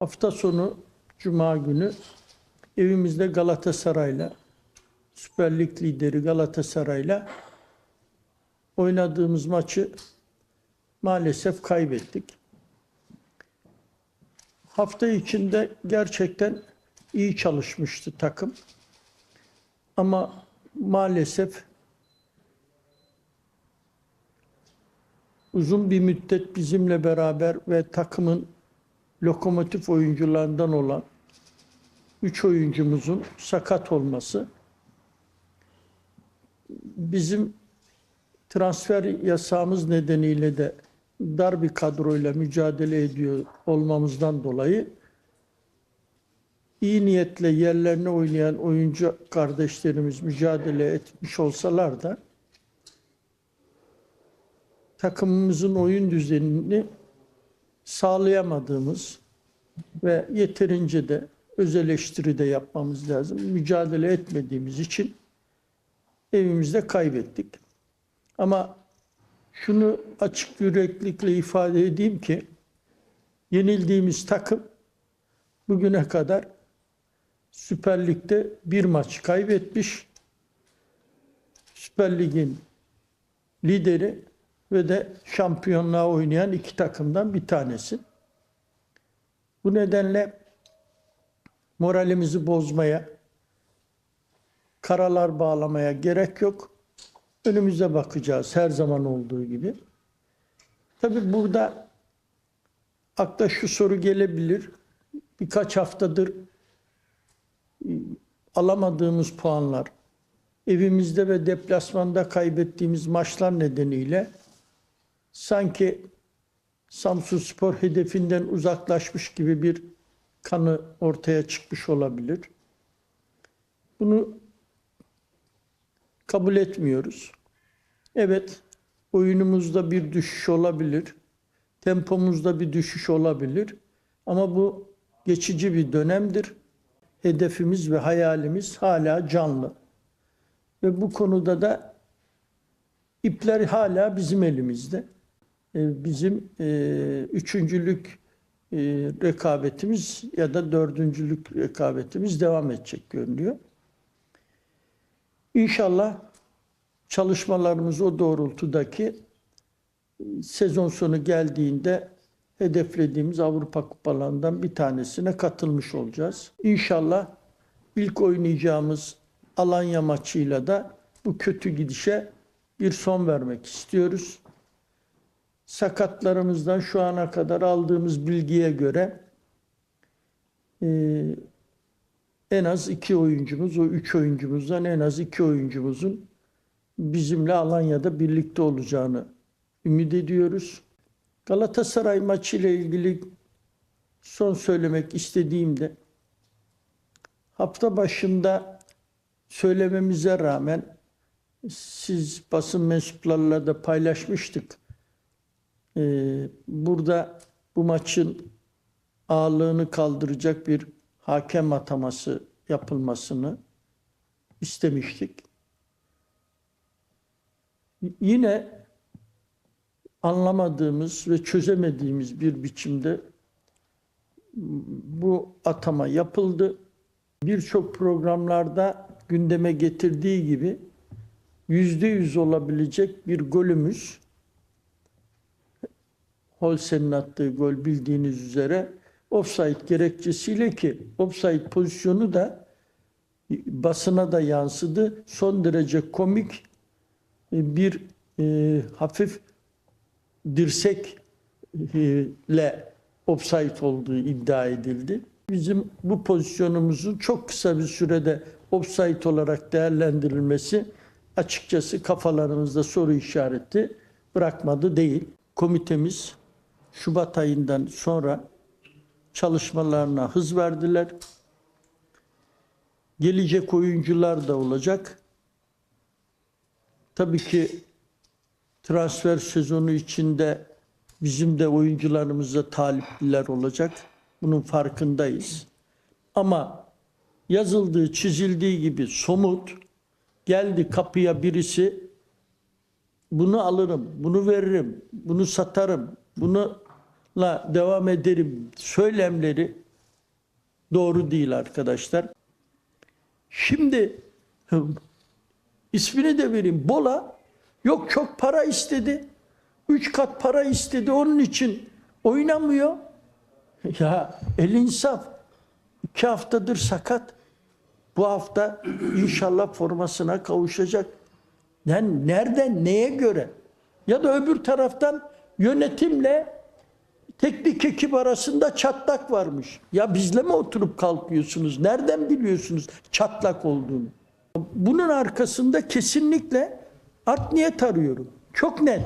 Hafta sonu Cuma günü evimizde Galatasaray'la Süper Lig lideri Galatasaray'la oynadığımız maçı maalesef kaybettik. Hafta içinde gerçekten iyi çalışmıştı takım. Ama maalesef uzun bir müddet bizimle beraber ve takımın lokomotif oyuncularından olan üç oyuncumuzun sakat olması bizim transfer yasağımız nedeniyle de dar bir kadroyla mücadele ediyor olmamızdan dolayı iyi niyetle yerlerine oynayan oyuncu kardeşlerimiz mücadele etmiş olsalar da takımımızın oyun düzenini sağlayamadığımız ve yeterince de öz de yapmamız lazım. Mücadele etmediğimiz için evimizde kaybettik. Ama şunu açık yüreklikle ifade edeyim ki yenildiğimiz takım bugüne kadar Süper Lig'de bir maç kaybetmiş. Süper Lig'in lideri ve de şampiyonluğa oynayan iki takımdan bir tanesi. Bu nedenle moralimizi bozmaya, karalar bağlamaya gerek yok. Önümüze bakacağız her zaman olduğu gibi. Tabi burada akla şu soru gelebilir. Birkaç haftadır e, alamadığımız puanlar, evimizde ve deplasmanda kaybettiğimiz maçlar nedeniyle sanki Samsun Spor hedefinden uzaklaşmış gibi bir kanı ortaya çıkmış olabilir. Bunu kabul etmiyoruz. Evet, oyunumuzda bir düşüş olabilir. Tempomuzda bir düşüş olabilir. Ama bu geçici bir dönemdir. Hedefimiz ve hayalimiz hala canlı. Ve bu konuda da ipler hala bizim elimizde. Ee, Bizim e, üçüncülük e, rekabetimiz ya da dördüncülük rekabetimiz devam edecek görünüyor. İnşallah çalışmalarımız o doğrultudaki e, sezon sonu geldiğinde hedeflediğimiz Avrupa kupalarından bir tanesine katılmış olacağız. İnşallah ilk oynayacağımız Alanya maçıyla da bu kötü gidişe bir son vermek istiyoruz. Sakatlarımızdan şu ana kadar aldığımız bilgiye göre e, en az iki oyuncumuz, o üç oyuncumuzdan en az iki oyuncumuzun bizimle Alanya'da birlikte olacağını ümit ediyoruz. Galatasaray maçı ile ilgili son söylemek istediğimde hafta başında söylememize rağmen siz basın mensuplarıyla da paylaşmıştık. Ee, burada bu maçın ağırlığını kaldıracak bir hakem ataması yapılmasını istemiştik. Yine anlamadığımız ve çözemediğimiz bir biçimde bu atama yapıldı. Birçok programlarda gündeme getirdiği gibi yüzde yüz olabilecek bir golümüz Holsen'in attığı gol bildiğiniz üzere offside gerekçesiyle ki offside pozisyonu da basına da yansıdı. Son derece komik e, bir e, hafif dirsekle offside olduğu iddia edildi. Bizim bu pozisyonumuzun çok kısa bir sürede offside olarak değerlendirilmesi açıkçası kafalarımızda soru işareti bırakmadı değil. Komitemiz Şubat ayından sonra çalışmalarına hız verdiler. Gelecek oyuncular da olacak. Tabii ki transfer sezonu içinde bizim de oyuncularımıza talipliler olacak. Bunun farkındayız. Ama yazıldığı, çizildiği gibi somut geldi kapıya birisi bunu alırım, bunu veririm, bunu satarım, bununla devam ederim söylemleri doğru değil arkadaşlar. Şimdi ismini de vereyim. Bola yok çok para istedi. Üç kat para istedi. Onun için oynamıyor. Ya el insaf. İki haftadır sakat. Bu hafta inşallah formasına kavuşacak. Yani nereden, neye göre? Ya da öbür taraftan yönetimle teknik ekip arasında çatlak varmış. Ya bizle mi oturup kalkıyorsunuz? Nereden biliyorsunuz çatlak olduğunu? Bunun arkasında kesinlikle art niyet arıyorum. Çok net.